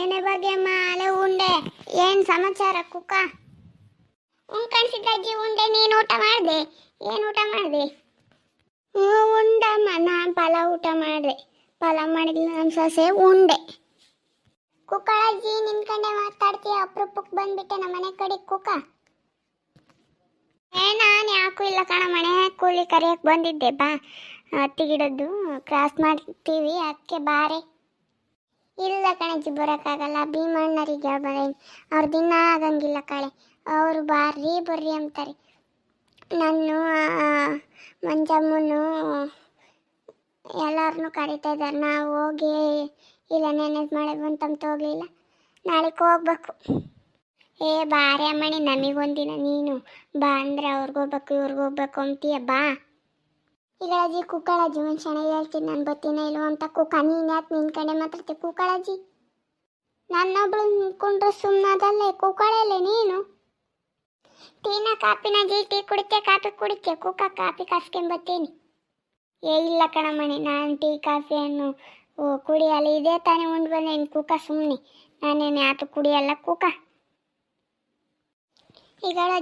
ಏನೇ ಬಗ್ಗೆ ಮಾಲೆ ಉಂಡೆ. ಏನ್ ಸಮಾಚಾರ ಕುಕ್ಕ ಉಣ್ಕಣಿಸಿದ್ದಜ್ಜಿ ಉಂಡೆ, ನೀನು ಊಟ ಮಾಡಿದೆ? ಏನು ಊಟ ಮಾಡಿದೆ? ಹ್ಞೂ ಉಂಡಮ್ಮ ನಾನು ಪಲಾವ್ ಊಟ ಮಾಡಿದೆ. ಪಲಾವ್ ಮಾಡಿದ್ಲು ನಮ್ಮ ಸೊಸೆ, ಉಂಡೆ. ಕುಕ್ಕಳಾಜಿ ನಿನ್ ಕಂಡೆ ಮಾತಾಡ್ತೀಯ? ಅಪ್ರೂಪಕ್ಕೆ ಬಂದ್ಬಿಟ್ಟೆ ನಮ್ಮ ಮನೆ ಕಡೆ ಕುಕ್ಕ ಏ, ನಾನು ಯಾಕೂ ಇಲ್ಲ ಕಣ ಮನೆ ಕೂಲಿ ಕರಿಯಕ್ಕೆ ಬಂದಿದ್ದೆ. ಬಾ. ಹತ್ತಿ ಗಿಡದ್ದು ಕ್ರಾಸ್ ಮಾಡ್ತೀವಿ. ಅದಕ್ಕೆ ಬಾರೆ. ಇಲ್ಲ ಕಣಜ್ಜಿ ಬರೋಕ್ಕಾಗಲ್ಲ. ಭೀಮಣ್ಣರಿಗೆ ಬರ ಅವ್ರ ದಿನ ಆಗಂಗಿಲ್ಲ ಕಳೆ ಅವರು ಬರ್ರಿ ಬರ್ರಿ ಅಂತಾರೆ. ನಾನು ಮಂಜಮ್ಮನು ಎಲ್ಲರನ್ನೂ ಕರಿತಾ ಇದ್ದಾರೆ. ನಾವು ಹೋಗಿ ಇಲ್ಲ ನೆನೆ ಮಳೆ ಬಂತಂತ ಹೋಗಲಿಲ್ಲ. ನಾಳೆಗೆ ಹೋಗ್ಬೇಕು. ಏ, ಬಾರೆ ಅಮ್ಮಣಿ, ನಮಗೊಂದಿನ ನೀನು. ಬಾ ಅಂದ್ರೆ ಅವ್ರಿಗೆ ಹೋಗ್ಬೇಕು, ಇವ್ರಿಗೆ ಹೋಗ್ಬೇಕು ಅಂತೀಯ, ಬಾ. ಇಗಳಜ್ಜಿ ಒಂದು ಮನುಷ್ಯನ ಹೇಳ್ತೀನಿ, ನಾನು ಬರ್ತೀನ ಇಲ್ವ ಅಂತ ಕುಕ್ಕ ನೀನು ಯಾಕೆ ನಿನ್ನ ಕಡೆ ಮಾತಾಡ್ತೀವಿ ಕುಕ್ಕಳಾಜಿ ನನ್ನೊಬ್ಳು ನಿಂತ್ಕೊಂಡ್ರೆ ಸುಮ್ಮನದಲ್ಲೇ ಕುಕ್ಕಳಲ್ಲೇ ನೀನು? ಟೀನ ಕಾಪಿನ ಜಿ ಟೀ ಕುಡಿತೆ ಕಾಪಿ ಕುಡಿತೆ ಕುಕ್ಕ ಕಾಪಿ ಕಾಸ್ಕೊಂಬತ್ತೀನಿ ಏ, ಇಲ್ಲ ಕಣಮ್ಮಣಿ, ನಾನು ಟೀ ಕಾಫಿಯನ್ನು ಕುಡಿಯಲ್ಲ. ಇದೇ ತಾನೇ ಉಂಡು ಬಂದೇನು ಕುಕ್ಕ ಸುಮ್ಮನೆ ನಾನೇನು ಯಾತು ಕುಡಿಯಲ್ಲ ಕುಕ್ಕ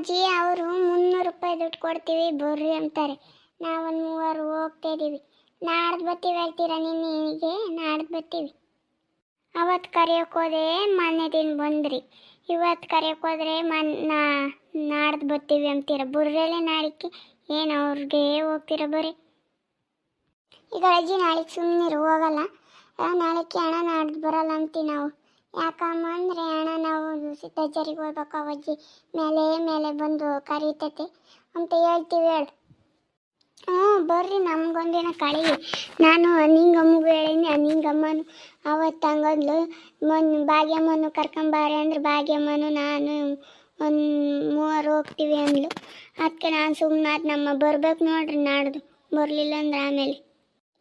ಜಿ ಅವರು ಮುನ್ನೂರು ರೂಪಾಯಿ ದುಡ್ಡು ಕೊಡ್ತೀವಿ ಬರ್ರಿ ಅಂತಾರೆ. ನಾವೊಂದು ಮೂವರು ಹೋಗ್ತಾ ಇದೀವಿ ನಾಡ್ದು ಬರ್ತೀವಿ ಹೇಳ್ತೀರಾ ನಿನ್ನೆಗೆ ನಾಡ್ದು ಬರ್ತೀವಿ ಅವತ್ತು ಕರೆಯೋಕೆ ಹೋದೆ ಮೊನ್ನೆ ದಿನ ಬಂದ್ರಿ. ಇವತ್ತು ಕರೆಯೋಕೆ ಹೋದ್ರೆ ಮನ್, ನಾ, ನಾಡ್ದು ಬರ್ತೀವಿ ಅಂತೀರ. ಬುರ್ರೆಲೆ ನಾಳಿಕೆ ಏನು ಅವ್ರಿಗೆ ಹೋಗ್ತೀರ ಬರ್ರಿ ಈಗ ಅಜ್ಜಿ ನಾಳೆಗೆ ಸುಮ್ಮನೆ ಹೋಗಲ್ಲ. ನಾಳೆಗೆ ಹಣ ನಾಡ್ದು ಬರಲ್ಲ ಅಂತೀವಿ ನಾವು. ಯಾಕಮ್ಮ ಅಂದರೆ ಹಣ ನಾವು ಸಿದ್ದಜ್ಜರಿಗೆ ಹೋಗ್ಬೇಕು ಅವಜ್ಜಿ ಮೇಲೆ ಮೇಲೆ ಬಂದು ಕರೀತೈತೆ. ಅಂತ ಹೇಳ್ತೀವಿ ಹೇಳು. ಬರ್ರಿ, ನಮ್ಗೊಂದಿನ ಕಳಿ ನಾನು ನಿಂಗಮ್ಮಗೆ ಹೇಳೀನಿ ನಿಂಗಮ್ಮನು ಅವತ್ತು ಹಂಗಂದ್ಲು ಮೊನ್ ಭಾಗ್ಯಮ್ಮನು ಕರ್ಕೊಂಬಾರಿ ಅಂದ್ರೆ, ಭಾಗ್ಯಮ್ಮನು ನಾನು ಒಂದು ಮೂವರು ಹೋಗ್ತೀವಿ ಅಂದ್ಲು. ಅದಕ್ಕೆ ನಾನು ಸುಮ್ಮನಾದ್ ನಮ್ಮ ಬರ್ಬೇಕು ನೋಡ್ರಿ, ನಾಡ್ದು ಬರಲಿಲ್ಲ ಅಂದ್ರೆ ಆಮೇಲೆ.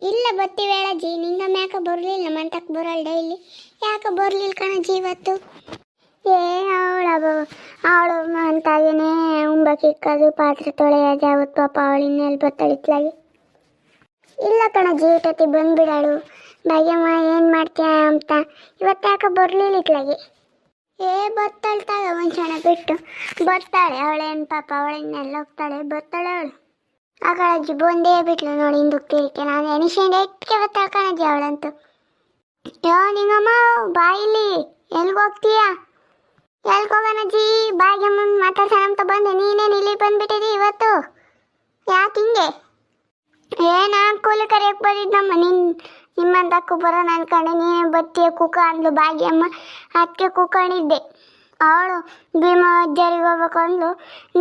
ಇಲ್ಲ ಬರ್ತೀವಿ ಹೇಳಜ್ಜಿ ನಿಂಗಮ್ಮ ಯಾಕೆ ಬರಲಿಲ್ಲ ಮಂತಕ್ಕೆ ಬರಲ್ಲ ಡೈಲಿ ಯಾಕೆ ಬರಲಿಲ್ಲ ಕಣಜ್ಜಿ ಇವತ್ತು? ಏ, ಅವಳ ಅವಳು ಅಂತಾಗೇನೆ ಉಂಬಕ್ಕಿಕ್ಕದು ಪಾತ್ರೆ ತೊಳೆಯೋದು ಅವತ್ತು ಪಾಪ ಅವಳಿನ ಎಲ್ಲಿ ಬರ್ತಾಳಿತ್ಲಾಗಿ ಇಲ್ಲ ಕಣ, ಜೀವಿತತಿ ಬಂದ್ಬಿಡಾಳು. ಭಾಗ್ಯಮ್ಮ ಏನು ಮಾಡ್ತೀಯ ಅಂತ ಇವತ್ತು ಯಾಕ ಬರಲಿಲ್ಲ ಇತ್ಲಾಗಿ ಏ, ಬತ್ತಳ್ತಾಳೆ ಒಂದು ಕ್ಷಣ ಬಿಟ್ಟು. ಬರ್ತಾಳೆ, ಅವಳೇನು ಪಾಪ ಅವಳಿನ್ನೆಲ್ಲ ಹೋಗ್ತಾಳೆ, ಬರ್ತಾಳೆ ಅವಳು. ಆಗ ಅಜ್ಜಿ ಬಂದೇ ಬಿಟ್ಲು ನೋಡಿ ಹಿಂದೆ ತಿರುಗಿ ನಾನು ಎನಿಷೆಂಡ್ ಎಟ್ಕೆ ಬರ್ತಾಳೆ ಕಣಜ್ಜಿ ಅವಳಂತೂ. ಯೋ, ನಿಂಗಮ್ಮ, ಬಾಯಿಲಿ ಎಲ್ಗೆ ಹೋಗ್ತೀಯಾ ಎಲ್ಗೋಗನಜ್ಜಿ ಭಾಗ್ಯಮ್ಮನ್ ಮಾತಾಡ್ಸೋಣ ಅಂತ ಬಂದೆ. ನೀನೇನು ಇಲ್ಲಿ ಬಂದ್ಬಿಟ್ಟಿದಿ ಇವತ್ತು? ಯಾಕೆ ಹಿಂಗೆ? ಏನ ಕೂಲಿ ಕರೆಯಕ್ಕೆ ಬಂದಿದ್ದಮ್ಮ. ನಿನ್ ನಿಮ್ಮಂತ ಬರೋಣ ಅನ್ಕೊಂಡೆ. ನೀನೇ ಬತ್ತಿಯ ಕುಕ ಅಂದ್ಲು ಭಾಗ್ಯಮ್ಮ ಅದಕ್ಕೆ ಕುಕ್ಕಣಿದ್ದೆ ಅವಳು ಭೀಮ ಅಜ್ಜರಿಗೆ ಹೋಗ್ಬೇಕು ಅಂದ್ಲು.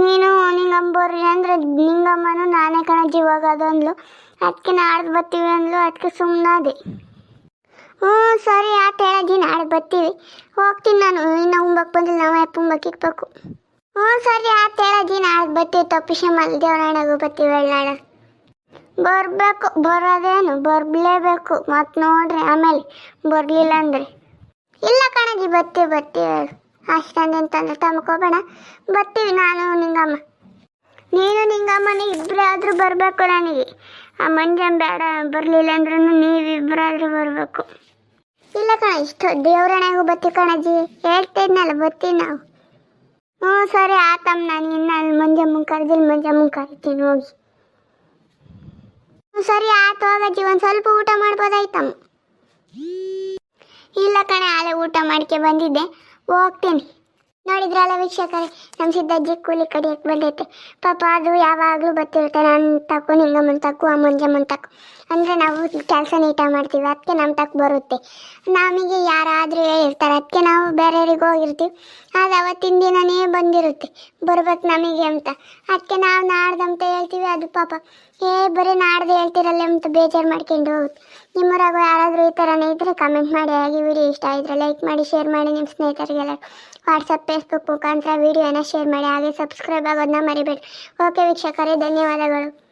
ನೀನು ನಿಂಗಮ್ಮ ಬರ್ರಿ ಅಂದ್ರೆ ನಿಂಗಮ್ಮನು ನಾನೇ ಕಣಜ್ಜಿ ಹೋಗೋದು ಅಂದ್ಲು. ಅದಕ್ಕೆ ನಾಡ್ದು ಬರ್ತೀವಿ ಅಂದ್ಲು. ಅದಕ್ಕೆ ಸುಮ್ಮನಾದೆ ಹ್ಞೂ, ಸರಿ ಆಟ ಹೇಳದಿ ನಾಳೆ ಬರ್ತೀವಿ. ಹೋಗ್ತೀನಿ ನಾನು. ಇನ್ನು ಉಂಬಕ್ಕೆ ಬಂದಿಲ್ಲ, ನಾವು ಅಪ್ಪ ಉಂಬಕ್ಕೆ ಇಕ್ಬೇಕು. ಹ್ಞೂ, ಸರಿ ಆತ ಹೇಳದಿ ನಾಳೆ ಬರ್ತೀವಿ ತಪ್ಪಿಸಿ ಮಲ್ ದೇವರಾಣಗೂ ಬರ್ತೀವಿ ನಾಳೆ ಬರಬೇಕು, ಬರೋದೇನು, ಬರಲೇಬೇಕು ಮತ್ತು ನೋಡ್ರಿ, ಆಮೇಲೆ ಬರಲಿಲ್ಲ ಅಂದ್ರೆ. ಇಲ್ಲ ಕಣಜಿ ಬರ್ತೀವಿ ಬರ್ತೀವಿ. ಅಷ್ಟೊಂದು ಎಂತಂದ್ರೆ ತಂದ್ರೆ ತಮ್ಕೋಬೇಡ ಬರ್ತೀವಿ ನಾನು, ನಿಂಗಮ್ಮ. ನೀನು ನಿಂಗಮ್ಮನ ಇಬ್ಬರಾದ್ರೂ ಬರಬೇಕು ನನಗೆ. ಆ ಮಂಜನ್ ಬೇಡ, ಬರಲಿಲ್ಲ ಅಂದ್ರೂ ನೀವಿಬ್ಬರಾದ್ರೂ ಬರಬೇಕು. ಇಲ್ಲ ಕಣ, ಇಷ್ಟು ದೇವ್ರಣೆಗೂ ಬತ್ತಿ ಕಣಜ್ಜಿ. ಹೇಳ್ತಿದ್ನಲ್ಲ ಬತ್ತಿ ನಾವು. ಹ್ಞೂ, ಸರಿ, ಆತಮ್ಮ, ನಾನು ಇನ್ನು ಅಲ್ಲಿ ಕರೆದಿಲ್ಲ ಮಂಜಮ್ಮನ ಕರಿತೀನಿ, ಹೋಗಿ. ಹ್ಞೂ, ಸರಿ, ಆತು, ಹೋಗಜ್ಜಿ, ಒಂದು ಸ್ವಲ್ಪ ಊಟ ಮಾಡ್ಬೋದಾಯ್ತಮ್ಮ. ಇಲ್ಲ ಕಣೆ, ಆಲೆ ಊಟ ಮಾಡ್ಕೆ ಬಂದಿದ್ದೆ. ಹೋಗ್ತೀನಿ. ನೋಡಿದ್ರಲ್ಲ ವೀಕ್ಷಕರೇ ನಮ್ಮ ಸಿದ್ದಜ್ಜಿ ಕೂಲಿ ಕಡಿಯಕ್ಕೆ ಬಂದೈತೆ. ಪಾಪ ಅದು ಯಾವಾಗಲೂ ಬರ್ತಿರುತ್ತೆ ನಾನು ತಕ್ಕು ನಿಂಗಮ್ಮನ ತಕ್ಕು ಅಮ್ಮನ ಜಮ್ಮನ ತಕ್ಕು. ಅಂದರೆ ನಾವು ಕೆಲಸ ನೀಟ ಮಾಡ್ತೀವಿ ಅದಕ್ಕೆ ನಮ್ಮ ತಕ್ಕ ಬರುತ್ತೆ. ನಮಗೆ ಯಾರಾದರೂ ಹೇಳಿರ್ತಾರೆ ಅದಕ್ಕೆ ನಾವು ಬೇರೆಯವ್ರಿಗೆ ಹೋಗಿರ್ತೀವಿ. ಅದು ಅವತ್ತಿನ ದಿನನೇ ಬಂದಿರುತ್ತೆ, ಬರ್ಬೇಕು ನಮಗೆ ಅಂತ. ಅದಕ್ಕೆ ನಾವು ನಾಡ್ದಂತ ಹೇಳ್ತೀವಿ ಅದು ಪಾಪ. ಏ, ಬರೀ ನಾಡ್ದು ಹೇಳ್ತಿರಲ್ಲ ಅಂತ ಬೇಜಾರು ಮಾಡ್ಕೊಂಡು ನಿಮ್ಮೂರಾಗ ಯಾರಾದರೂ ಈ ಥರನೇ ಇದ್ದರೆ ಕಮೆಂಟ್ ಮಾಡಿ, ಹಾಗೆ ವಿಡಿಯೋ ಇಷ್ಟ ಆಗಿದ್ರೆ ಲೈಕ್ ಮಾಡಿ ಶೇರ್ ಮಾಡಿ ನಿಮ್ಮ ಸ್ನೇಹಿತರಿಗೆಲ್ಲ. ವಾಟ್ಸಪ್ ಫೇಸ್ಬುಕ್ ಮುಖಾಂತರ ವಿಡಿಯೋನ ಶೇರ್ ಮಾಡಿ, ಹಾಗೆ ಸಬ್ಸ್ಕ್ರೈಬ್ ಆಗೋದನ್ನ ಮರಿಬೇಡಿ. ಓಕೆ ವೀಕ್ಷಕರೇ, ಧನ್ಯವಾದಗಳು.